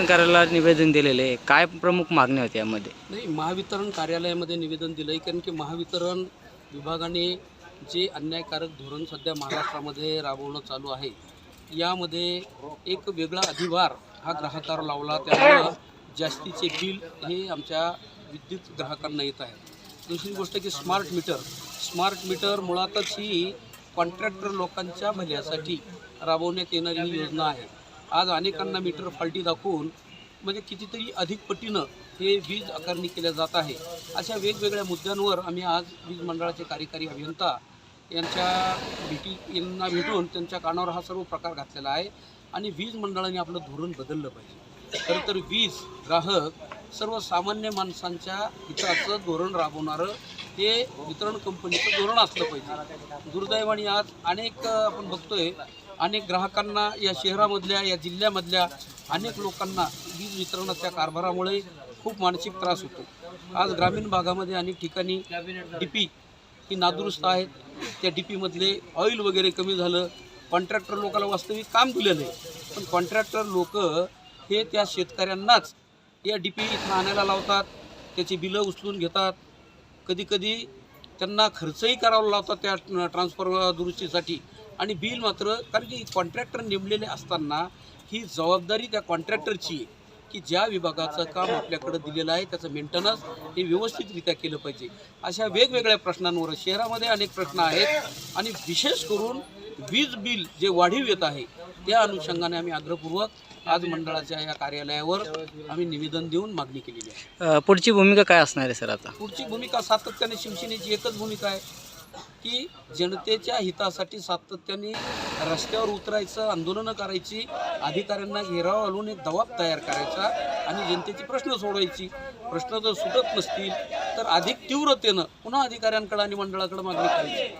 महावितरण कार्यालयाला निवेदन दिलेले आहे. काय प्रमुख मागण्या होत्या यामध्ये? नाही महावितरण कार्यालयामध्ये निवेदन दिलं आहे कारण की महावितरण विभागाने जे अन्यायकारक धोरण सध्या महाराष्ट्रामध्ये राबवणं चालू आहे यामध्ये एक वेगळा अधिभार हा ग्राहकावर लावला त्यामुळं जास्तीचे बिल हे आमच्या विद्युत ग्राहकांना येत आहे दुसरी गोष्ट की स्मार्ट मीटर स्मार्ट मीटर मुळातच ही कॉन्ट्रॅक्टर लोकांच्या भल्यासाठी राबवण्यात येणारी ही योजना आहे. आज अनेकांना मीटर फाल्टी दाखवून म्हणजे कितीतरी अधिक पटीनं हे वीज आकारणी केल्या जात आहे. अशा वेगवेगळ्या मुद्द्यांवर आम्ही आज वीज मंडळाचे कार्यकारी अभियंता यांच्या भेटी यांना भेटून त्यांच्या कानावर हा सर्व प्रकार घातलेला आहे आणि वीज मंडळाने आपलं धोरण बदललं पाहिजे. खरं तर वीज ग्राहक सर्वसामान्य माणसांच्या हिताचं धोरण राबवणारं हे वितरण कंपनीचं धोरण असलं पाहिजे. दुर्दैवाने आज अनेक आपण बघतोय अनेक ग्राहकांना या शहरामधल्या या जिल्ह्यामधल्या अनेक लोकांना वीज वितरणाच्या कारभारामुळे खूप मानसिक त्रास होतो. आज ग्रामीण भागामध्ये अनेक ठिकाणी डी पी ही नादुरुस्त आहेत. त्या डी पीमधले ऑइल वगैरे कमी झालं. कॉन्ट्रॅक्टर लोकाला वास्तविक काम दिलेलं आहे. पण कॉन्ट्रॅक्टर लोक हे त्या शेतकऱ्यांनाच या डी पी इथं आणायला लावतात. त्याची बिलं उचलून घेतात. कधीकधी त्यांना खर्चही करावा लावतात त्या ट्रान्सफर दुरुस्तीसाठी. आणि बिल मात्र कारण की कॉन्ट्रॅक्टर नेमलेले असताना ही जबाबदारी त्या कॉन्ट्रॅक्टरची आहे की ज्या विभागाचं काम आपल्याकडं दिलेलं आहे त्याचं मेंटेनन्स हे व्यवस्थितरित्या केलं पाहिजे. अशा वेगवेगळ्या प्रश्नांवर शहरामध्ये अनेक प्रश्न आहेत. आणि विशेष करून वीज बिल जे वाढीव येत आहे त्या अनुषंगाने आम्ही आग्रहपूर्वक आज मंडळाच्या या कार्यालयावर आम्ही निवेदन देऊन मागणी केलेली आहे. अ, पुढची भूमिका काय असणार आहे सर आता? पुढची भूमिका सातत्याने शिवसेनेची एकच भूमिका आहे की जनतेच्या हितासाठी सातत्याने रस्त्यावर उतरायचं आंदोलनं करायची अधिकाऱ्यांना घेराव घालून एक दबाब तयार करायचा आणि जनतेची प्रश्न सोडवायची. प्रश्न जर सुटत नसतील तर अधिक तीव्रतेनं पुन्हा अधिकाऱ्यांकडे आणि मंडळाकडे मागणी करायची.